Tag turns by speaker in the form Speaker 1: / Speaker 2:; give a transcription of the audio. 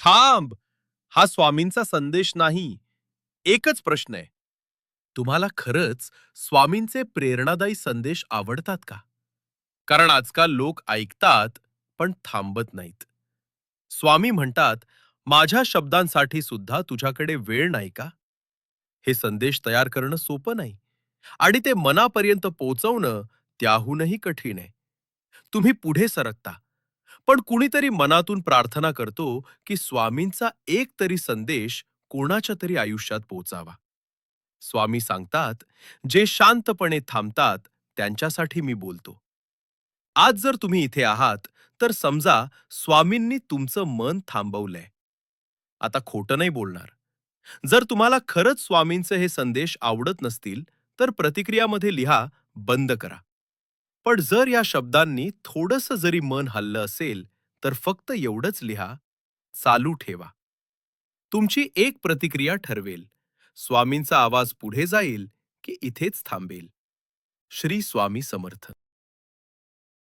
Speaker 1: थांब हा स्वामींचा संदेश नाही. एकच प्रश्न आहे. तुम्हाला खरंच स्वामींचे प्रेरणादायी संदेश आवडतात का? कारण आजकाल लोक ऐकतात पण थांबत नाहीत. स्वामी म्हणतात माझ्या शब्दांसाठी सुद्धा तुझ्याकडे वेळ नाही का? हे संदेश तयार करणं सोपं नाही. आणि ते मनापर्यंत पोचवणं त्याहूनही कठीण आहे. तुम्ही पुढे सरकता. पण कुणीतरी मनातून प्रार्थना करतो की स्वामींचा एक तरी संदेश कोणाच्या तरी आयुष्यात पोचावा स्वामी सांगतात जे शांतपणे थांबतात त्यांच्यासाठी मी बोलतो. आज जर तुम्ही इथे आहात तर समजा स्वामींनी तुमचं मन थांबवलंय. आता खोटं नाही बोलणार. जर तुम्हाला खरंच स्वामींचे हे संदेश आवडत नसतील तर प्रतिक्रियामध्ये लिहा बंद करा. पण जर या शब्दांनी थोडंसं जरी मन हल्लं असेल तर फक्त एवढंच लिहा चालू ठेवा. तुमची एक प्रतिक्रिया ठरवेल. स्वामींचा आवाज पुढे जाईल की इथेच थांबेल. श्री स्वामी समर्थ.